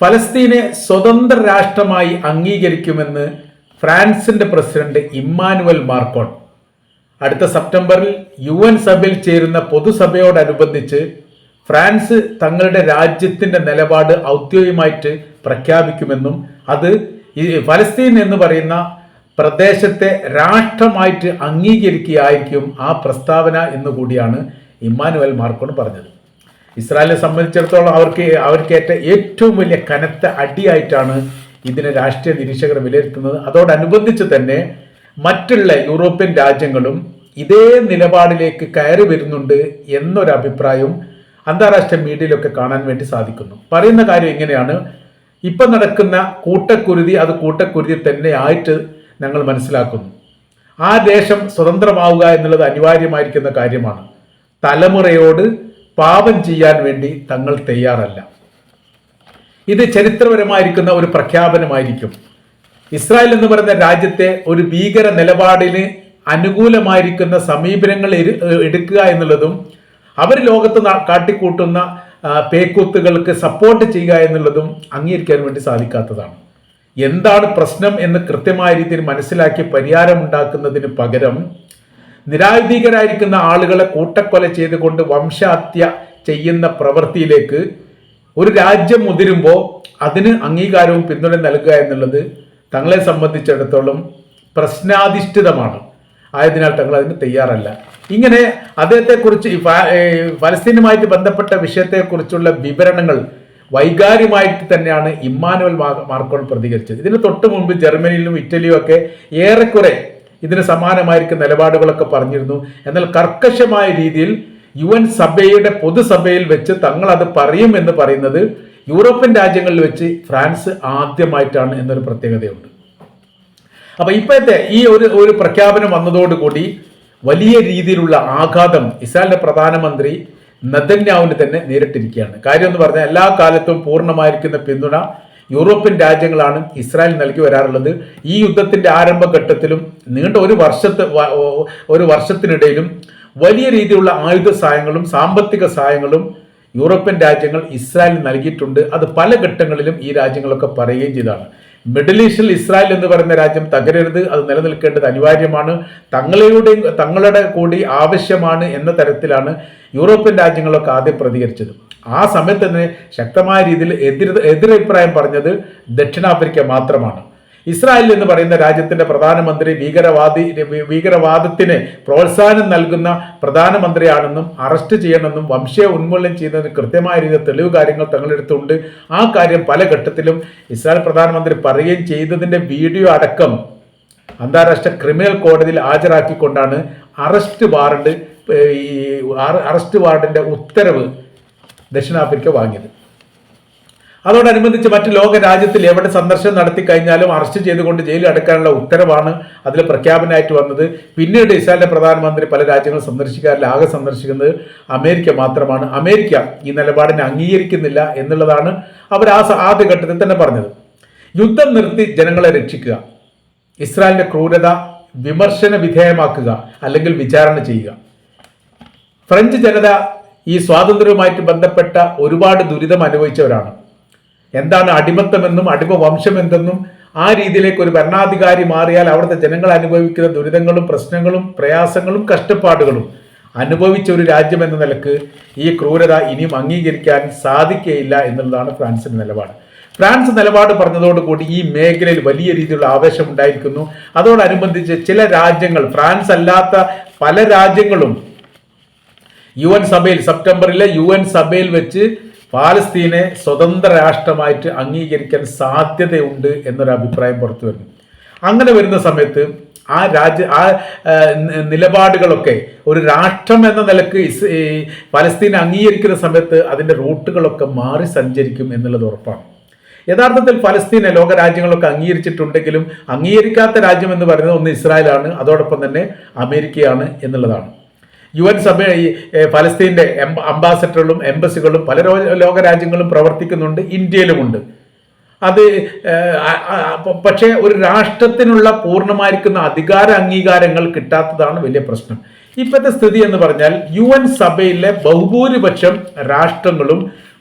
ഫലസ്തീനെ സ്വതന്ത്ര രാഷ്ട്രമായി അംഗീകരിക്കുമെന്ന് ഫ്രാൻസിന്റെ president Emmanuel മാർക്കോൺ. അടുത്ത സെപ്റ്റംബറിൽ യു എൻ സഭയിൽ ചേരുന്ന പൊതുസഭയോടനുബന്ധിച്ച് ഫ്രാൻസ് തങ്ങളുടെ രാജ്യത്തിന്റെ നിലപാട് ഔദ്യോഗികമായിട്ട് പ്രഖ്യാപിക്കുമെന്നും അത് ഈ ഫലസ്തീൻ എന്ന് പറയുന്ന പ്രദേശത്തെ രാഷ്ട്രമായിട്ട് അംഗീകരിക്കുകയായിരിക്കും ആ പ്രസ്താവന എന്നുകൂടിയാണ് ഇമ്മാനുവൽ മാർക്കോൺ പറഞ്ഞത്. ഇസ്രായേലിനെ സംബന്ധിച്ചിടത്തോളം അവർക്ക് അവർക്കേറ്റ ഏറ്റവും വലിയ കനത്ത അടിയായിട്ടാണ് ഇതിനെ രാഷ്ട്രീയ നിരീക്ഷകർ വിലയിരുത്തുന്നത്. അതോടനുബന്ധിച്ച് തന്നെ മറ്റുള്ള യൂറോപ്യൻ രാജ്യങ്ങളും ഇതേ നിലപാടിലേക്ക് കയറി വരുന്നുണ്ട് എന്നൊരു അഭിപ്രായവും അന്താരാഷ്ട്ര മീഡിയയിലൊക്കെ കാണാൻ വേണ്ടി സാധിക്കുന്നു. പറയുന്ന കാര്യം ഇങ്ങനെയാണ്. ഇപ്പം നടക്കുന്ന കൂട്ടക്കുരുതി അത് കൂട്ടക്കുരുതി തന്നെ ആയിട്ട് ഞങ്ങൾ മനസ്സിലാക്കുന്നു. ആ ദേശം സ്വതന്ത്രമാവുക എന്നുള്ളത് അനിവാര്യമായിരിക്കുന്ന കാര്യമാണ്. തലമുറയോട് പാപം ചെയ്യാൻ വേണ്ടി തങ്ങൾ തയ്യാറല്ല. ഇത് ചരിത്രപരമായിരിക്കുന്ന ഒരു പ്രഖ്യാപനമായിരിക്കും. ഇസ്രായേൽ എന്ന് പറയുന്ന രാജ്യത്തെ ഒരു ഭീകര നിലപാടിന് അനുകൂലമായിരിക്കുന്ന സമീപനങ്ങൾ എടുക്കുക എന്നുള്ളതും അവർ ലോകത്ത് കാട്ടിക്കൂട്ടുന്ന പേക്കൂത്തുകൾക്ക് സപ്പോർട്ട് ചെയ്യുക എന്നുള്ളതും അംഗീകരിക്കാൻ വേണ്ടി സാധിക്കാത്തതാണ്. എന്താണ് പ്രശ്നം എന്ന് കൃത്യമായ രീതിയിൽ മനസ്സിലാക്കി പരിഹാരമുണ്ടാക്കുന്നതിന് പകരം നിരായുധീകരായിരിക്കുന്ന ആളുകളെ കൂട്ടക്കൊല ചെയ്തുകൊണ്ട് വംശഹത്യ ചെയ്യുന്ന പ്രവൃത്തിയിലേക്ക് ഒരു രാജ്യം മുതിരുമ്പോൾ അതിന് അംഗീകാരവും പിന്തുണ നൽകുക എന്നുള്ളത് തങ്ങളെ സംബന്ധിച്ചിടത്തോളം പ്രശ്നാധിഷ്ഠിതമാണ്. ആയതിനാൽ തങ്ങൾ അതിന് തയ്യാറല്ല. ഇങ്ങനെ അദ്ദേഹത്തെക്കുറിച്ച് ഫലസ്തീനുമായിട്ട് ബന്ധപ്പെട്ട വിഷയത്തെക്കുറിച്ചുള്ള വിവരണങ്ങൾ വൈകാരികമായിട്ട് തന്നെയാണ് ഇമ്മാനുവൽ മാർക്കോൾ പ്രതികരിച്ചത്. ഇതിന് തൊട്ട് മുമ്പ് ജർമ്മനിയിലും ഇറ്റലിയും ഒക്കെ ഏറെക്കുറെ ഇതിന് സമാനമായിരിക്കും നിലപാടുകളൊക്കെ പറഞ്ഞിരുന്നു. എന്നാൽ കർക്കശമായ രീതിയിൽ യു എൻ സഭയുടെ പൊതുസഭയിൽ വെച്ച് തങ്ങൾ അത് പറയും എന്ന് പറയുന്നത് യൂറോപ്യൻ രാജ്യങ്ങളിൽ വെച്ച് ഫ്രാൻസ് ആദ്യമായിട്ടാണ് എന്നൊരു പ്രത്യേകതയുണ്ട്. അപ്പൊ ഇപ്പോഴത്തെ ഈ ഒരു ഒരു പ്രഖ്യാപനം വന്നതോടുകൂടി വലിയ രീതിയിലുള്ള ആഘാതം ഇസ്രായേലിന്റെ പ്രധാനമന്ത്രി നെതന്യാവിന് തന്നെ നേരിട്ടിരിക്കുകയാണ്. കാര്യം എന്ന് പറഞ്ഞാൽ എല്ലാ കാലത്തും പൂർണമായിരിക്കുന്ന പിന്തുണ യൂറോപ്യൻ രാജ്യങ്ങളാണ് ഇസ്രായേൽ നൽകി വരാറുള്ളത്. ഈ യുദ്ധത്തിന്റെ ആരംഭഘട്ടത്തിലും നീണ്ട ഒരു വർഷത്തെ ഒരു വർഷത്തിനിടയിലും വലിയ രീതിയിലുള്ള ആയുധ സഹായങ്ങളും സാമ്പത്തിക സഹായങ്ങളും യൂറോപ്യൻ രാജ്യങ്ങൾ ഇസ്രായേലിന് നൽകിയിട്ടുണ്ട്. അത് പല ഘട്ടങ്ങളിലും ഈ രാജ്യങ്ങളൊക്കെ പറയുകയും ചെയ്തതാണ് മിഡിൽ ഈസ്റ്റിൽ ഇസ്രായേൽ എന്ന് പറയുന്ന രാജ്യം തകരരുത്. അത് നിലനിൽക്കേണ്ടത് അനിവാര്യമാണ്. തങ്ങളുടെ തങ്ങളുടെ കൂടി ആവശ്യമാണ് എന്ന തരത്തിലാണ് യൂറോപ്യൻ രാജ്യങ്ങളൊക്കെ ആദ്യം പ്രതികരിച്ചത്. ആ സമയത്ത് തന്നെ ശക്തമായ രീതിയിൽ എതിർ എതിരഭിപ്രായം പറഞ്ഞത് ദക്ഷിണാഫ്രിക്ക മാത്രമാണ്. ഇസ്രായേൽ എന്ന് പറയുന്ന രാജ്യത്തിന്റെ പ്രധാനമന്ത്രി ഭീകരവാദി ഭീകരവാദത്തിന് പ്രോത്സാഹനം നൽകുന്ന പ്രധാനമന്ത്രിയാണെന്നും അറസ്റ്റ് ചെയ്യണമെന്നും വംശീയ ഉന്മൂലനം ചെയ്യുന്നതിന് കൃത്യമായ രീതിയിൽ തെളിവ് കാര്യങ്ങൾ തങ്ങളെടുത്തുണ്ട് ആ കാര്യം പല ഘട്ടത്തിലും ഇസ്രായേൽ പ്രധാനമന്ത്രി പറയുകയും ചെയ്തതിന്റെ വീഡിയോ അടക്കം അന്താരാഷ്ട്ര ക്രിമിനൽ കോടതിയിൽ ഹാജരാക്കിക്കൊണ്ടാണ് അറസ്റ്റ് വാറണ്ട് ഈ അറസ്റ്റ് വാറണ്ടിന്റെ ഉത്തരവ് ദക്ഷിണാഫ്രിക്ക വാങ്ങിയത്. അതോടനുബന്ധിച്ച് മറ്റ് ലോക രാജ്യത്തിൽ എവിടെ സന്ദർശനം നടത്തി കഴിഞ്ഞാലും അറസ്റ്റ് ചെയ്തുകൊണ്ട് ജയിലിൽ അടക്കാനുള്ള ഉത്തരവാണ് അതിൽ പ്രഖ്യാപനമായിട്ട് വന്നത്. പിന്നീട് ഇസ്രായേലിന്റെ പ്രധാനമന്ത്രി പല രാജ്യങ്ങളും സന്ദർശിക്കാറില്ല. ആകെ സന്ദർശിക്കുന്നത് അമേരിക്ക മാത്രമാണ്. അമേരിക്ക ഈ നിലപാടിനെ അംഗീകരിക്കുന്നില്ല എന്നുള്ളതാണ് അവർ ആ ആദ്യ ഘട്ടത്തിൽ തന്നെ പറഞ്ഞത്. യുദ്ധം നിർത്തി ജനങ്ങളെ രക്ഷിക്കുക. ഇസ്രായേലിന്റെ ക്രൂരത വിമർശന വിധേയമാക്കുക അല്ലെങ്കിൽ വിചാരണ ചെയ്യുക. ഫ്രഞ്ച് ജനത ഈ സ്വാതന്ത്ര്യവുമായിട്ട് ബന്ധപ്പെട്ട ഒരുപാട് ദുരിതം അനുഭവിച്ചവരാണ്. എന്താണ് അടിമത്തമെന്നും അടിമ വംശമെന്തെന്നും ആ രീതിയിലേക്ക് ഒരു ഭരണാധികാരി മാറിയാൽ അവിടുത്തെ ജനങ്ങൾ അനുഭവിക്കുന്ന ദുരിതങ്ങളും പ്രശ്നങ്ങളും പ്രയാസങ്ങളും കഷ്ടപ്പാടുകളും അനുഭവിച്ച ഒരു രാജ്യം എന്ന നിലയ്ക്ക് ഈ ക്രൂരത ഇനിയും അംഗീകരിക്കാൻ സാധിക്കുകയില്ല എന്നുള്ളതാണ് ഫ്രാൻസിന്റെ നിലപാട്. ഫ്രാൻസ് നിലപാട് പറഞ്ഞതോടുകൂടി ഈ മേഖലയിൽ വലിയ രീതിയിലുള്ള ആവേശം ഉണ്ടായിരിക്കുന്നു അതോടനുബന്ധിച്ച് ചില രാജ്യങ്ങൾ ഫ്രാൻസ് അല്ലാത്ത പല രാജ്യങ്ങളും യു എൻ സഭയിൽ സെപ്റ്റംബറിലെ യു എൻ സഭയിൽ വെച്ച് പാലസ്തീനെ സ്വതന്ത്ര രാഷ്ട്രമായിട്ട് അംഗീകരിക്കാൻ സാധ്യതയുണ്ട് എന്നൊരു അഭിപ്രായം പുറത്തു വരുന്നു. അങ്ങനെ വരുന്ന സമയത്ത് ആ രാജ്യ ആ നിലപാടുകളൊക്കെ ഒരു രാഷ്ട്രം എന്ന നിലയ്ക്ക് ഇസ് പലസ്തീനെ അംഗീകരിക്കുന്ന സമയത്ത് അതിന്റെ റൂട്ടുകളൊക്കെ മാറി സഞ്ചരിക്കും എന്നുള്ളത് ഉറപ്പാണ്. യഥാർത്ഥത്തിൽ പലസ്തീനെ ലോക രാജ്യങ്ങളൊക്കെ അംഗീകരിച്ചിട്ടുണ്ടെങ്കിലും അംഗീകരിക്കാത്ത രാജ്യം എന്ന് പറയുന്നത് ഒന്ന് ഇസ്രായേലാണ് അതോടൊപ്പം തന്നെ അമേരിക്കയാണ് എന്നുള്ളതാണ്. യു എൻ സഭ ഈ ഫലസ്തീന്റെ അംബാസഡറുകളും എംബസികളും പല ലോക രാജ്യങ്ങളും പ്രവർത്തിക്കുന്നുണ്ട് ഇന്ത്യയിലുമുണ്ട്. അത് പക്ഷേ ഒരു രാഷ്ട്രത്തിനുള്ള പൂർണമായിരിക്കുന്ന അധികാര അംഗീകാരങ്ങൾ കിട്ടാത്തതാണ് വലിയ പ്രശ്നം. ഇപ്പോഴത്തെ സ്ഥിതി എന്ന് പറഞ്ഞാൽ യു എൻ സഭയിലെ ബഹുഭൂരിപക്ഷം രാഷ്ട്രങ്ങളും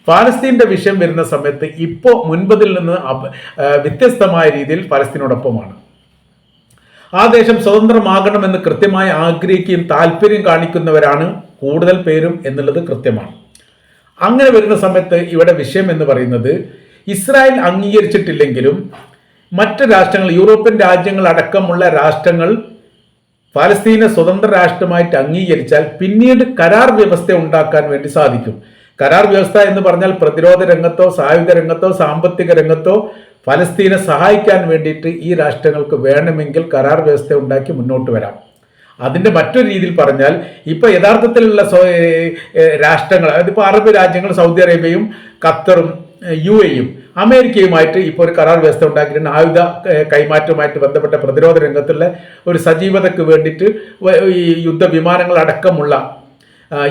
ഫലസ്തീന്റെ വിഷയം വരുന്ന സമയത്ത് ഇപ്പോൾ മുൻപതിൽ നിന്ന് വ്യത്യസ്തമായ രീതിയിൽ പാലസ്തീനോടൊപ്പമാണ് ആ ദേശം സ്വതന്ത്രമാകണമെന്ന് കൃത്യമായി ആഗ്രഹിക്കുകയും താല്പര്യം കാണിക്കുന്നവരാണ് കൂടുതൽ പേരും എന്നുള്ളത് കൃത്യമാണ്. അങ്ങനെ വരുന്ന സമയത്ത് ഇവിടെ വിഷയം എന്ന് പറയുന്നത് ഇസ്രായേൽ അംഗീകരിച്ചിട്ടില്ലെങ്കിലും മറ്റ് രാഷ്ട്രങ്ങൾ യൂറോപ്യൻ രാജ്യങ്ങൾ അടക്കമുള്ള രാഷ്ട്രങ്ങൾ ഫലസ്തീനെ സ്വതന്ത്ര രാഷ്ട്രമായിട്ട് അംഗീകരിച്ചാൽ പിന്നീട് കരാർ വ്യവസ്ഥ ഉണ്ടാക്കാൻ വേണ്ടി സാധിക്കും. കരാർ വ്യവസ്ഥ എന്ന് പറഞ്ഞാൽ പ്രതിരോധ രംഗത്തോ സായുധ രംഗത്തോ സാമ്പത്തിക രംഗത്തോ ഫലസ്തീനെ സഹായിക്കാൻ വേണ്ടിയിട്ട് ഈ രാഷ്ട്രങ്ങൾക്ക് വേണമെങ്കിൽ കരാർ വ്യവസ്ഥ ഉണ്ടാക്കി മുന്നോട്ട് വരാം. അതിന്റെ മറ്റൊരു രീതിയിൽ പറഞ്ഞാൽ ഇപ്പോൾ യഥാർത്ഥത്തിലുള്ള രാഷ്ട്രങ്ങൾ അതായത് ഇപ്പോൾ അറബ് രാജ്യങ്ങൾ സൗദി അറേബ്യയും ഖത്തറും യു എയും അമേരിക്കയുമായിട്ട് ഇപ്പോൾ ഒരു കരാർ വ്യവസ്ഥ ഉണ്ടാക്കിയിട്ടുണ്ട്. ആയുധ കൈമാറ്റവുമായിട്ട് ബന്ധപ്പെട്ട പ്രതിരോധ രംഗത്തുള്ള ഒരു സജീവതയ്ക്ക് വേണ്ടിയിട്ട് ഈ യുദ്ധ വിമാനങ്ങൾ അടക്കമുള്ള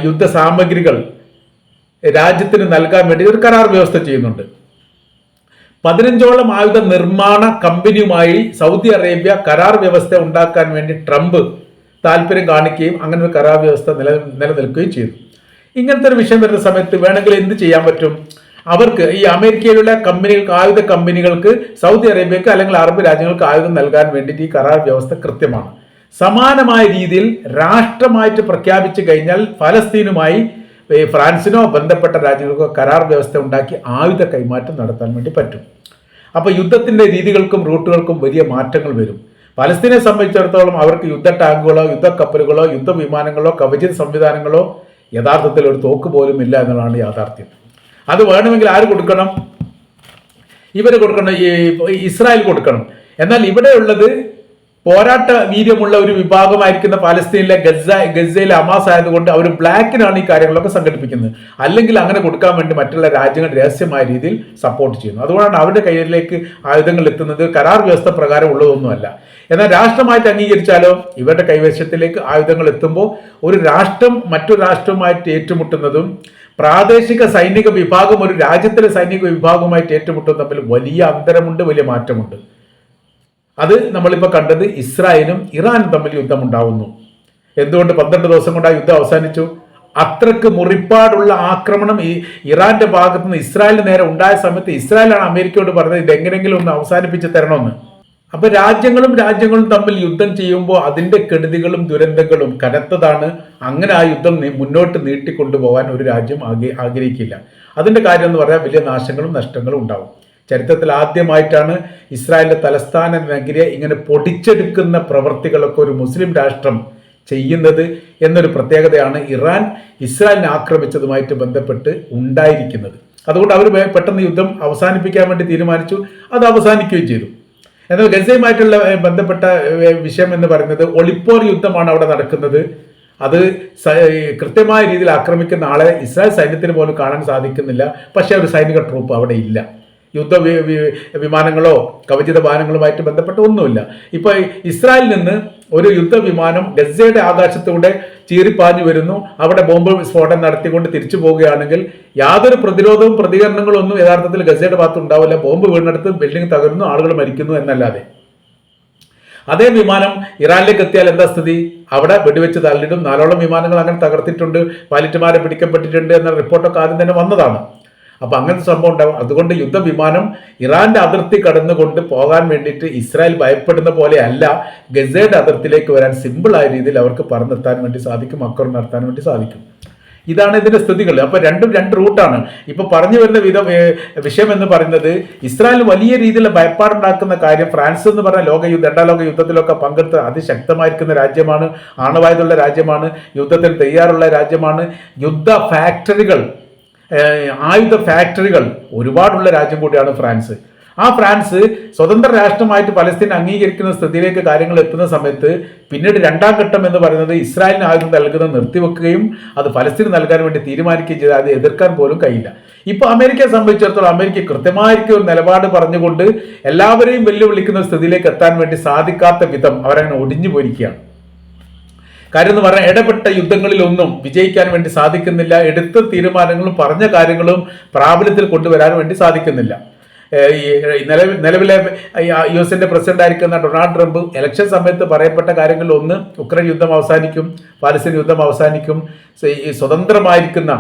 യുദ്ധ സാമഗ്രികൾ രാജ്യത്തിന് നൽകാൻ വേണ്ടി ഒരു കരാർ വ്യവസ്ഥ ചെയ്യുന്നുണ്ട്. പതിനഞ്ചോളം ആയുധ നിർമ്മാണ കമ്പനിയുമായി സൗദി അറേബ്യ കരാർ വ്യവസ്ഥ ഉണ്ടാക്കാൻ വേണ്ടി ട്രംപ് താല്പര്യം കാണിക്കുകയും അങ്ങനെ ഒരു കരാർ വ്യവസ്ഥ നില നിലനിൽക്കുകയും ചെയ്തു. ഇങ്ങനത്തെ ഒരു വിഷയം വരുന്ന സമയത്ത് വേണമെങ്കിൽ എന്ത് ചെയ്യാൻ പറ്റും? അവർക്ക് ഈ അമേരിക്കയിലുള്ള കമ്പനികൾക്ക് ആയുധ കമ്പനികൾക്ക് സൗദി അറേബ്യക്ക് അല്ലെങ്കിൽ അറബ് രാജ്യങ്ങൾക്ക് ആയുധം നൽകാൻ വേണ്ടിയിട്ട് ഈ കരാർ വ്യവസ്ഥ കൃത്യമാണ്. സമാനമായ രീതിയിൽ രാഷ്ട്രമായിട്ട് പ്രഖ്യാപിച്ചു കഴിഞ്ഞാൽ ഫലസ്തീനുമായി ഈ ഫ്രാൻസിനോ ബന്ധപ്പെട്ട രാജ്യങ്ങൾക്കോ കരാർ വ്യവസ്ഥ ഉണ്ടാക്കി ആയുധ കൈമാറ്റം നടത്താൻ വേണ്ടി പറ്റും. അപ്പോൾ യുദ്ധത്തിന്റെ രീതികൾക്കും റൂട്ടുകൾക്കും വലിയ മാറ്റങ്ങൾ വരും. പലസ്തീനെ സംബന്ധിച്ചിടത്തോളം അവർക്ക് യുദ്ധ ടാങ്കുകളോ യുദ്ധ കപ്പലുകളോ യുദ്ധ വിമാനങ്ങളോ കവചിത സംവിധാനങ്ങളോ യഥാർത്ഥത്തിൽ ഒരു തോക്ക് പോലും ഇല്ല എന്നുള്ളതാണ് യാഥാർത്ഥ്യം. അത് വേണമെങ്കിൽ ആര് കൊടുക്കണം? ഇവർ കൊടുക്കണം ഈ ഇസ്രായേൽ കൊടുക്കണം. എന്നാൽ ഇവിടെ ഉള്ളത് പോരാട്ട വീര്യമുള്ള ഒരു വിഭാഗമായിരിക്കുന്ന പാലസ്തീനിലെ ഗസ ഗസയിലെ അമാസ് ആയതുകൊണ്ട് അവർ ബ്ലാക്കിനാണ് ഈ കാര്യങ്ങളൊക്കെ സംഘടിപ്പിക്കുന്നത്. അല്ലെങ്കിൽ അങ്ങനെ കൊടുക്കാൻ വേണ്ടി മറ്റുള്ള രാജ്യങ്ങൾ രഹസ്യമായ രീതിയിൽ സപ്പോർട്ട് ചെയ്യുന്നു. അതുകൊണ്ടാണ് അവരുടെ കയ്യിലേക്ക് ആയുധങ്ങൾ എത്തുന്നത് കരാർ വ്യവസ്ഥ പ്രകാരം ഉള്ളതൊന്നുമല്ല. എന്നാൽ രാഷ്ട്രമായിട്ട് അംഗീകരിച്ചാലോ? ഇവരുടെ കൈവശത്തിലേക്ക് ആയുധങ്ങൾ എത്തുമ്പോൾ ഒരു രാഷ്ട്രം മറ്റു രാഷ്ട്രവുമായിട്ട് ഏറ്റുമുട്ടുന്നതും പ്രാദേശിക സൈനിക വിഭാഗം ഒരു രാജ്യത്തിലെ സൈനിക വിഭാഗവുമായിട്ട് ഏറ്റുമുട്ടുന്നതും തമ്മിൽ വലിയ അന്തരമുണ്ട് വലിയ മാറ്റമുണ്ട്. അത് നമ്മളിപ്പോൾ കണ്ടത് ഇസ്രായേലും ഇറാനും തമ്മിൽ യുദ്ധം ഉണ്ടാവുന്നു. എന്തുകൊണ്ട് പന്ത്രണ്ട് ദിവസം കൊണ്ട് ആ യുദ്ധം അവസാനിച്ചു? അത്രയ്ക്ക് മുറിപ്പാടുള്ള ആക്രമണം ഈ ഇറാന്റെ ഭാഗത്ത് നിന്ന് ഇസ്രായേലിന് നേരെ ഉണ്ടായ സമയത്ത് ഇസ്രായേലാണ് അമേരിക്കയോട് പറഞ്ഞത് ഇത് എങ്ങനെയെങ്കിലും ഒന്ന് അവസാനിപ്പിച്ച് തരണമെന്ന്. അപ്പൊ രാജ്യങ്ങളും രാജ്യങ്ങളും തമ്മിൽ യുദ്ധം ചെയ്യുമ്പോൾ അതിന്റെ കെടുതികളും ദുരന്തങ്ങളും കനത്തതാണ്. അങ്ങനെ ആ യുദ്ധം മുന്നോട്ട് നീട്ടിക്കൊണ്ടുപോകാൻ ഒരു രാജ്യം ആഗ്രഹിക്കില്ല. അതിന്റെ കാര്യം എന്ന് പറഞ്ഞാൽ വലിയ നാശങ്ങളും നഷ്ടങ്ങളും ഉണ്ടാവും. ചരിത്രത്തിൽ ആദ്യമായിട്ടാണ് ഇസ്രായേലിന്റെ തലസ്ഥാന നഗരിയെ ഇങ്ങനെ പൊടിച്ചെടുക്കുന്ന പ്രവർത്തികളൊക്കെ ഒരു മുസ്ലിം രാഷ്ട്രം ചെയ്യുന്നത് എന്നൊരു പ്രത്യേകതയാണ് ഇറാൻ ഇസ്രായേലിനെ ആക്രമിച്ചതുമായിട്ട് ബന്ധപ്പെട്ട് ഉണ്ടായിരിക്കുന്നത്. അതുകൊണ്ട് അവർ പെട്ടെന്ന് യുദ്ധം അവസാനിപ്പിക്കാൻ വേണ്ടി തീരുമാനിച്ചു. അത് അവസാനിക്കുകയും ചെയ്തു. എന്നാൽ ഗസയുമായിട്ടുള്ള ബന്ധപ്പെട്ട വിഷയം എന്ന് പറയുന്നത് ഒളിപ്പോർ യുദ്ധമാണ് അവിടെ നടക്കുന്നത്. അത് കൃത്യമായ രീതിയിൽ ആക്രമിക്കുന്ന ആളെ ഇസ്രായേൽ സൈന്യത്തിന് പോലും കാണാൻ സാധിക്കുന്നില്ല. പക്ഷേ ഒരു സൈനിക ട്രൂപ്പ് അവിടെ ഇല്ല. യുദ്ധ വിമാനങ്ങളോ കവചിത വാഹനങ്ങളുമായിട്ട് ബന്ധപ്പെട്ട ഒന്നുമില്ല. ഇപ്പൊ ഇസ്രായേലിൽ നിന്ന് ഒരു യുദ്ധവിമാനം ഗസയുടെ ആകാശത്തൂടെ ചീറിപ്പാഞ്ഞു വരുന്നു. അവിടെ ബോംബ് സ്ഫോടനം നടത്തിക്കൊണ്ട് തിരിച്ചു പോവുകയാണെങ്കിൽ യാതൊരു പ്രതിരോധവും പ്രതികരണങ്ങളും ഒന്നും യഥാർത്ഥത്തിൽ ഗസയുടെ ഭാഗത്ത് ഉണ്ടാവില്ല. ബോംബ് വീണെടുത്ത് ബിൽഡിംഗ് തകരുന്നു ആളുകൾ മരിക്കുന്നു എന്നല്ലാതെ. അതേ വിമാനം ഇറാനിലേക്ക് എത്തിയാൽ എന്താ സ്ഥിതി? അവിടെ വെടിവെച്ച് തള്ളിടും. നാലോളം വിമാനങ്ങൾ അങ്ങനെ തകർത്തിട്ടുണ്ട്. പൈലറ്റുമാരെ പിടിക്കപ്പെട്ടിട്ടുണ്ട് എന്ന റിപ്പോർട്ടൊക്കെ ആദ്യം തന്നെ വന്നതാണ്. അപ്പൊ അങ്ങനത്തെ സംഭവം ഉണ്ടാവും. അതുകൊണ്ട് യുദ്ധവിമാനം ഇറാന്റെ അതിർത്തി കടന്നുകൊണ്ട് പോകാൻ വേണ്ടിയിട്ട് ഇസ്രായേൽ ഭയപ്പെടുന്ന പോലെ അല്ല ഗസയുടെ അതിർത്തിയിലേക്ക് വരാൻ സിമ്പിൾ സിമ്പിളായ രീതിയിൽ അവർക്ക് പറന്നെത്താൻ വേണ്ടി സാധിക്കും അക്രമം നടത്താൻ വേണ്ടി സാധിക്കും. ഇതാണ് ഇതിന്റെ സ്ഥിതികൾ. അപ്പൊ രണ്ടും രണ്ട് റൂട്ടാണ് ഇപ്പൊ പറഞ്ഞു വരുന്ന വിധം വിഷയം എന്ന് പറയുന്നത് ഇസ്രായേൽ വലിയ രീതിയിൽ ഭയപ്പാടുണ്ടാക്കുന്ന കാര്യം ഫ്രാൻസ് എന്ന് പറഞ്ഞ ലോക യുദ്ധ രണ്ടാം ലോക യുദ്ധത്തിലൊക്കെ പങ്കെടുത്ത് അതിശക്തമായിരിക്കുന്ന രാജ്യമാണ് ആണവായുധമുള്ള രാജ്യമാണ് യുദ്ധത്തിൽ തയ്യാറുള്ള രാജ്യമാണ് യുദ്ധ ഫാക്ടറികൾ ആയുധ ഫാക്ടറികൾ ഒരുപാടുള്ള രാജ്യം കൂടിയാണ് ഫ്രാൻസ്. ആ ഫ്രാൻസ് സ്വതന്ത്ര രാഷ്ട്രമായിട്ട് പലസ്തീൻ അംഗീകരിക്കുന്ന സ്ഥിതിയിലേക്ക് കാര്യങ്ങൾ എത്തുന്ന സമയത്ത് പിന്നീട് രണ്ടാം ഘട്ടം എന്ന് പറയുന്നത് ഇസ്രായേലിന് ആയുധം നൽകുന്നത് നിർത്തിവെക്കുകയും അത് പലസ്തീന് നൽകാൻ വേണ്ടി തീരുമാനിക്കുകയും ചെയ്ത് അത് എതിർക്കാൻ പോലും കഴിയില്ല. ഇപ്പൊ അമേരിക്കയെ സംബന്ധിച്ചിടത്തോളം അമേരിക്ക കൃത്യമായിരിക്കും ഒരു നിലപാട് പറഞ്ഞുകൊണ്ട് എല്ലാവരെയും വെല്ലുവിളിക്കുന്ന സ്ഥിതിയിലേക്ക് എത്താൻ വേണ്ടി സാധിക്കാത്ത വിധം അവരങ്ങനെ ഒടിഞ്ഞു പോയിരിക്കുകയാണ്. കാര്യം എന്ന് പറഞ്ഞാൽ ഇടപെട്ട യുദ്ധങ്ങളിലൊന്നും വിജയിക്കാൻ വേണ്ടി സാധിക്കുന്നില്ല. എടുത്ത തീരുമാനങ്ങളും പറഞ്ഞ കാര്യങ്ങളും പ്രാബല്യത്തിൽ കൊണ്ടുവരാൻ വേണ്ടി സാധിക്കുന്നില്ല. ഈ നിലവിൽ നിലവിലെ യു എസിന്റെ പ്രസിഡന്റ് ആയിരിക്കുന്ന ഡൊണാൾഡ് ട്രംപ് ഇലക്ഷൻ സമയത്ത് പറയപ്പെട്ട കാര്യങ്ങളിൽ ഒന്ന് ഉക്രൈൻ യുദ്ധം അവസാനിക്കും പാലസ്തീൻ യുദ്ധം അവസാനിക്കും. സ്വതന്ത്രമായിരിക്കുന്ന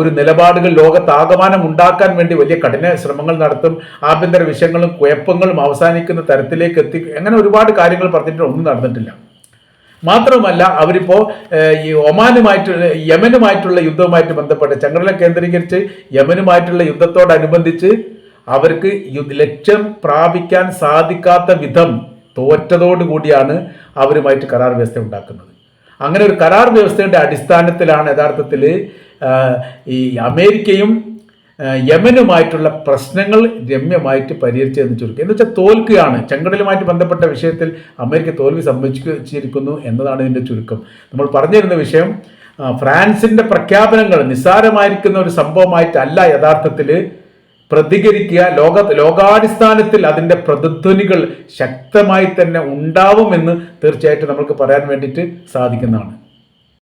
ഒരു നിലപാടുകൾ ലോകത്താകമാനം ഉണ്ടാക്കാൻ വേണ്ടി വലിയ കഠിന ശ്രമങ്ങൾ നടത്തും. ആഭ്യന്തര വിഷയങ്ങളും കുഴപ്പങ്ങളും അവസാനിക്കുന്ന തരത്തിലേക്ക് എത്തി അങ്ങനെ ഒരുപാട് കാര്യങ്ങൾ പറഞ്ഞിട്ട് ഒന്നും നടന്നിട്ടില്ല. മാത്രമല്ല അവരിപ്പോ ഈ ഒമാനുമായിട്ടുള്ള യമനുമായിട്ടുള്ള യുദ്ധവുമായിട്ട് ബന്ധപ്പെട്ട് ചങ്ങല കേന്ദ്രീകരിച്ച് യമനുമായിട്ടുള്ള യുദ്ധത്തോടനുബന്ധിച്ച് അവർക്ക് ലക്ഷ്യം പ്രാപിക്കാൻ സാധിക്കാത്ത വിധം തോറ്റതോടുകൂടിയാണ് അവരുമായിട്ട് കരാർ വ്യവസ്ഥ ഉണ്ടാക്കുന്നത്. അങ്ങനെ ഒരു കരാർ വ്യവസ്ഥയുടെ അടിസ്ഥാനത്തിലാണ് യഥാർത്ഥത്തിൽ ഈ അമേരിക്കയും യമനുമായിട്ടുള്ള പ്രശ്നങ്ങൾ രമ്യമായിട്ട് പരിഹരിച്ചതെന്ന് ചുരുക്കം. എന്ന് വെച്ചാൽ തോൽക്കുകയാണ്. ചെങ്കടലുമായിട്ട് ബന്ധപ്പെട്ട വിഷയത്തിൽ അമേരിക്ക തോൽവി സംഭവിച്ചിരിക്കുന്നു എന്നതാണ് ഇതിന്റെ ചുരുക്കം. നമ്മൾ പറഞ്ഞിരുന്ന വിഷയം ഫ്രാൻസിന്റെ പ്രഖ്യാപനങ്ങൾ നിസ്സാരമായിരിക്കുന്ന ഒരു സംഭവമായിട്ടല്ല യഥാർത്ഥത്തിൽ പ്രതികരിക്കുക. ലോക ലോകാടിസ്ഥാനത്തിൽ അതിന്റെ പ്രതിധ്വനികൾ ശക്തമായി തന്നെ ഉണ്ടാവുമെന്ന് തീർച്ചയായിട്ടും നമുക്ക് പറയാൻ വേണ്ടിയിട്ട് സാധിക്കുന്നതാണ്.